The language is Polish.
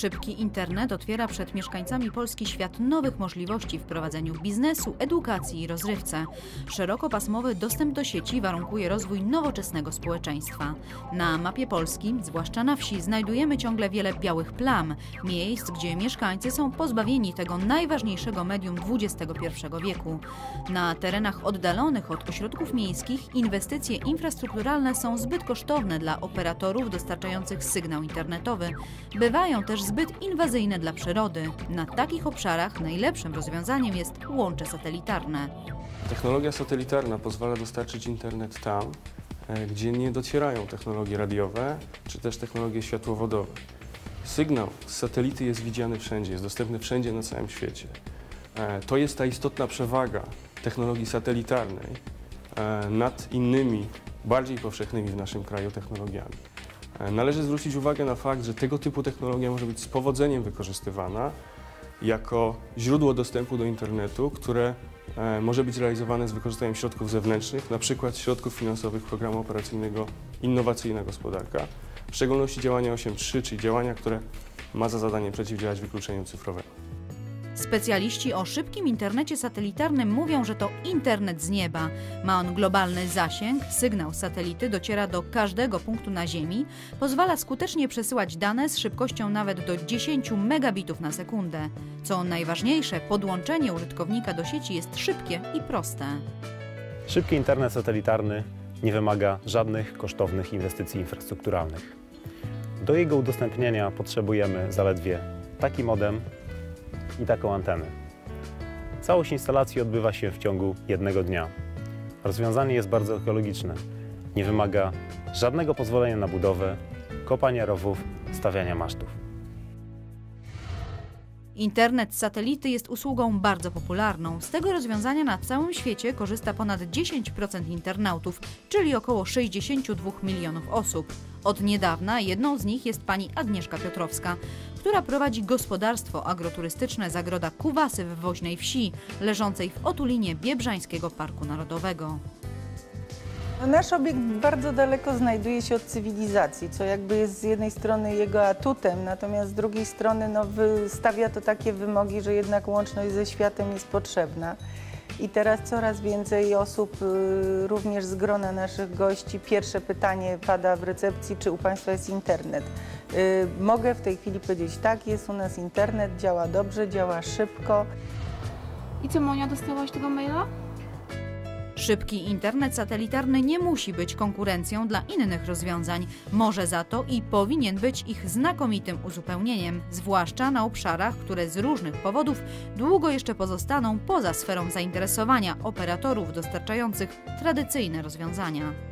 Szybki internet otwiera przed mieszkańcami Polski świat nowych możliwości w prowadzeniu biznesu, edukacji i rozrywce. Szerokopasmowy dostęp do sieci warunkuje rozwój nowoczesnego społeczeństwa. Na mapie Polski, zwłaszcza na wsi, znajdujemy ciągle wiele białych plam, miejsc, gdzie mieszkańcy są pozbawieni tego najważniejszego medium XXI wieku. Na terenach oddalonych od ośrodków miejskich inwestycje infrastrukturalne są zbyt kosztowne dla operatorów dostarczających sygnał internetowy. Bywają też zbyt inwazyjne dla przyrody. Na takich obszarach najlepszym rozwiązaniem jest łącze satelitarne. Technologia satelitarna pozwala dostarczyć internet tam, e, gdzie nie docierają technologie radiowe czy też technologie światłowodowe. Sygnał z satelity jest widziany wszędzie, jest dostępny wszędzie na całym świecie. E, To jest ta istotna przewaga technologii satelitarnej e, nad innymi, bardziej powszechnymi w naszym kraju technologiami. E, Należy zwrócić uwagę na fakt, że tego typu technologia może być z powodzeniem wykorzystywana jako źródło dostępu do internetu, które e, może być realizowane z wykorzystaniem środków zewnętrznych, na przykład środków finansowych programu operacyjnego Innowacyjna Gospodarka, w szczególności działania 8.3, czyli działania, które ma za zadanie przeciwdziałać wykluczeniu cyfrowemu. Specjaliści o szybkim internecie satelitarnym mówią, że to internet z nieba. Ma on globalny zasięg, sygnał satelity dociera do każdego punktu na Ziemi, pozwala skutecznie przesyłać dane z szybkością nawet do 10 megabitów na sekundę. Co najważniejsze, podłączenie użytkownika do sieci jest szybkie i proste. Szybki internet satelitarny nie wymaga żadnych kosztownych inwestycji infrastrukturalnych. Do jego udostępnienia potrzebujemy zaledwie taki modem i taką antenę. Całość instalacji odbywa się w ciągu jednego dnia. Rozwiązanie jest bardzo ekologiczne. Nie wymaga żadnego pozwolenia na budowę, kopania rowów, stawiania masztów. Internet satelity jest usługą bardzo popularną. Z tego rozwiązania na całym świecie korzysta ponad 10% internautów, czyli około 62 milionów osób. Od niedawna jedną z nich jest pani Agnieszka Piotrowska, która prowadzi gospodarstwo agroturystyczne Zagroda Kuwasy w Woźnej Wsi, leżącej w otulinie Biebrzańskiego Parku Narodowego. Nasz obiekt bardzo daleko znajduje się od cywilizacji, co jakby jest z jednej strony jego atutem, natomiast z drugiej strony no, stawia to takie wymogi, że jednak łączność ze światem jest potrzebna. I teraz coraz więcej osób, y, również z grona naszych gości, pierwsze pytanie pada w recepcji, czy u Państwa jest internet. Y, Mogę w tej chwili powiedzieć tak, jest u nas internet, działa dobrze, działa szybko. I co, Monia, dostałaś tego maila? Szybki internet satelitarny nie musi być konkurencją dla innych rozwiązań. Może za to i powinien być ich znakomitym uzupełnieniem, zwłaszcza na obszarach, które z różnych powodów długo jeszcze pozostaną poza sferą zainteresowania operatorów dostarczających tradycyjne rozwiązania.